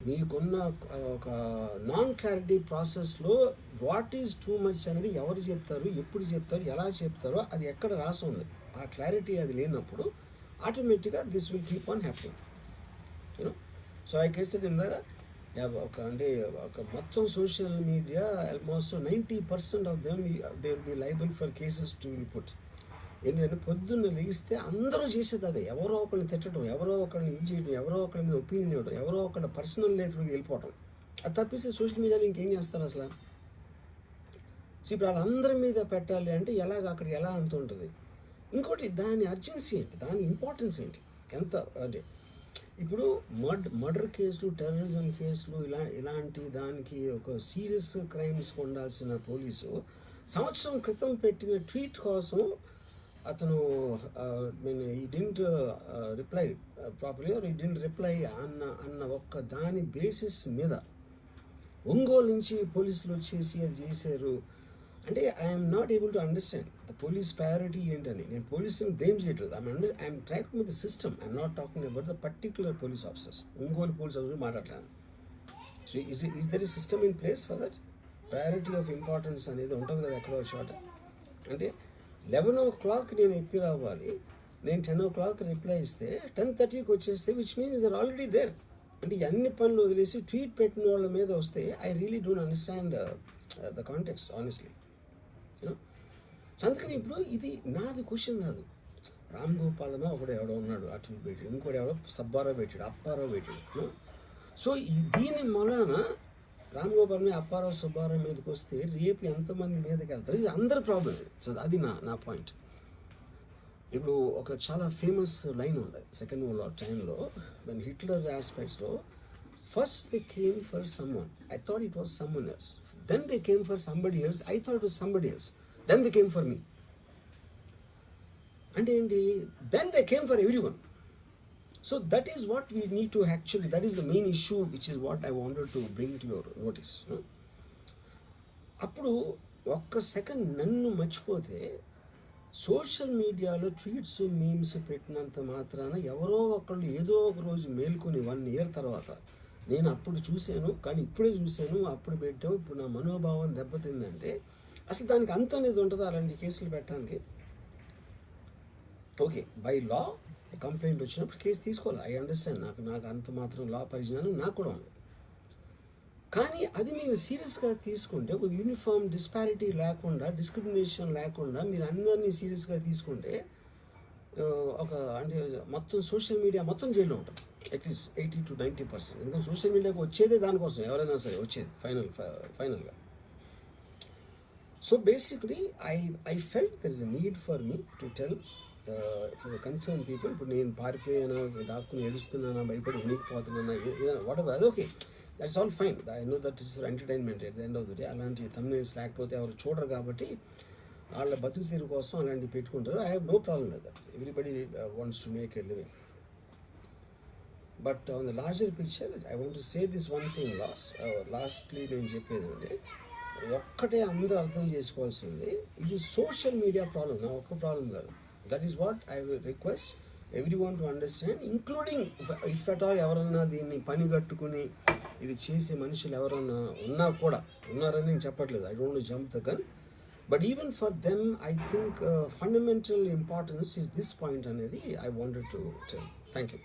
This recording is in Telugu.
మీకున్న ఒక నాన్ క్లారిటీ ప్రాసెస్లో వాట్ ఈజ్ టూ మచ్ అనేది ఎవరు చెప్తారు ఎప్పుడు చెప్తారు ఎలా చెప్తారో అది ఎక్కడ రాసి ఉంది. ఆ క్లారిటీ అది లేనప్పుడు ఆటోమేటిక్గా this will keep on happy you know so I case కింద ఒక అంటే ఒక మొత్తం social media almost ninety percent of them they will be liable for cases to input ఏంటంటే పొద్దున్న లేస్తే అందరూ చేసేది అదే. ఎవరో ఒకరిని తిట్టడం ఎవరో ఒకరిని ఇది చేయడం ఎవరో ఒకరి మీద ఒపీనియన్ ఇవ్వడం ఎవరో ఒకరి పర్సనల్ లైఫ్లోకి వెళ్ళిపోవడం అది తప్పిస్తే సోషల్ మీడియాలో ఇంకేం చేస్తారు అసలు? సో ఇప్పుడు వాళ్ళందరి మీద పెట్టాలి అంటే ఎలాగ అక్కడ ఎలా అంత ఉంటుంది? ఇంకోటి దాని అర్జెన్సీ ఏంటి? దాని ఇంపార్టెన్స్ ఏంటి? ఎంత? అంటే ఇప్పుడు మర్డ్ మర్డర్ కేసులు టెర్రరిజం కేసులు ఇలా ఇలాంటి దానికి ఒక సీరియస్ క్రైమ్స్ ఉండాల్సిన పోలీసు సంవత్సరం క్రితం పెట్టిన ట్వీట్ కోసం అతను mean he didn't reply properly he didn't reply అన్న అన్న ఒక్క దాని బేసిస్ మీద ఒంగోలు నుంచి పోలీసులు వచ్చేసి అది చేశారు. అంటే I'm not able to understand the police priority ఏంటని. నేను పోలీసుని బ్లేమ్ చేయట్లేదు. I'm under I'm track with the system I'm not talking about the particular police officers Ongole police officer మాట్లాడలేను so is is there a system in place for that priority of importance అనేది ఉంటుంది కదా ఎక్కడో చోట. అంటే లెవెన్ ఓ క్లాక్ నేను ఎప్పి రావాలి నేను టెన్ ఓ క్లాక్ రిప్లై ఇస్తే టెన్ థర్టీకి వచ్చేస్తే which means there already there అంటే అన్ని పనులు వదిలేసి ట్వీట్ పెట్టిన వాళ్ళ మీద వస్తే I really don't understand the context honestly అందుకని ఇప్పుడు ఇది నాది క్వశ్చన్ కాదు. రామ్ గోపాలనో ఒకడు ఎవడో ఉన్నాడు అటు పెట్టాడు ఇంకోటి ఎవడో సబ్బారావు పెట్టాడు అప్పారావు పెట్టాడు. సో దీని మూలాన రామ్ గోపాల్ మీద అప్పారావు సుబ్బారావు మీదకి వస్తే రేపు ఎంతమంది మీదకి వెళ్తారు? ఇది అందరి ప్రాబ్లం సో అది నా నా పాయింట్ ఇప్పుడు ఒక చాలా ఫేమస్ లైన్ ఉంది. సెకండ్ వరల్డ్ వార్ టైంలో then Hitler ఆస్పెక్ట్స్లో first they came for someone I thought it was someone else then they came for somebody else I thought it was somebody else then they came for me అంటే ఏంటి? Then they came for everyone so that is what we need to actually that is the main issue which is what I wanted to bring to your notice అప్పుడు ఒక్క సెకండ్ నన్ను మర్చిపోతే సోషల్ మీడియాలో ట్వీట్స్ మీమ్స్ పెట్టినంత మాత్రాన ఎవరో ఒకళ్ళు ఏదో ఒక రోజు మేల్కొని వన్ ఇయర్ తర్వాత నేను అప్పుడు చూశాను కానీ ఇప్పుడే చూశాను అప్పుడు పెట్టాము ఇప్పుడు నా మనోభావం దెబ్బతిందంటే అసలు దానికి అంత అనేది ఉంటుందా అలాంటి కేసులు పెట్టడానికి? ఓకే బై లా కంప్లైంట్ వచ్చినప్పుడు కేసు తీసుకోవాలి. ఐ అండర్స్టాండ్ నాకు నాకు అంత మాత్రం లా పరిజ్ఞానం నాకు కూడా ఉంది. కానీ అది మీరు సీరియస్గా తీసుకుంటే ఒక యూనిఫామ్ డిస్పారిటీ లేకుండా డిస్క్రిమినేషన్ లేకుండా మీరు అందరినీ సీరియస్గా తీసుకుంటే ఒక అంటే మొత్తం సోషల్ మీడియా మొత్తం జైల్లో ఉంటుంది at least eighty to ninety percent ఎందుకంటే సోషల్ మీడియాకి వచ్చేదే దానికోసం. ఎవరైనా సరే వచ్చేది. ఫైనల్ ఫైనల్గా so basically I I felt there is a need for me to tell concern people ఇప్పుడు నేను పారిపోయానా దాక్కుని ఏడుస్తున్నానా భయపడి ఉనికిపోతున్నానా whatever okay that's all fine I know that is entertainment at the end of the day అలాంటి తమ్నేల్స్ లేకపోతే ఎవరు చూడరు కాబట్టి వాళ్ళ బతుకు తీరు కోసం అలాంటివి పెట్టుకుంటారు. I have no problem with that everybody wants to make a living but on the larger picture I want say this one thing last lastly నేను చెప్పేది అంటే ఒక్కటే అందరూ అర్థం చేసుకోవాల్సింది ఇది సోషల్ మీడియా ప్రాబ్లం నా ఒక్క ప్రాబ్లం కాదు. That is what I will request everyone to understand including if at all ఎవరన్నా దీన్ని పని కట్టుకుని ఇది చేసే మనుషులు ఎవరన్నా ఉన్నా కూడా ఉన్నారని నేను చెప్పట్లేదు. I don't jump the gun but even for them I think fundamental importance is this point అనేది I wanted to tell thank you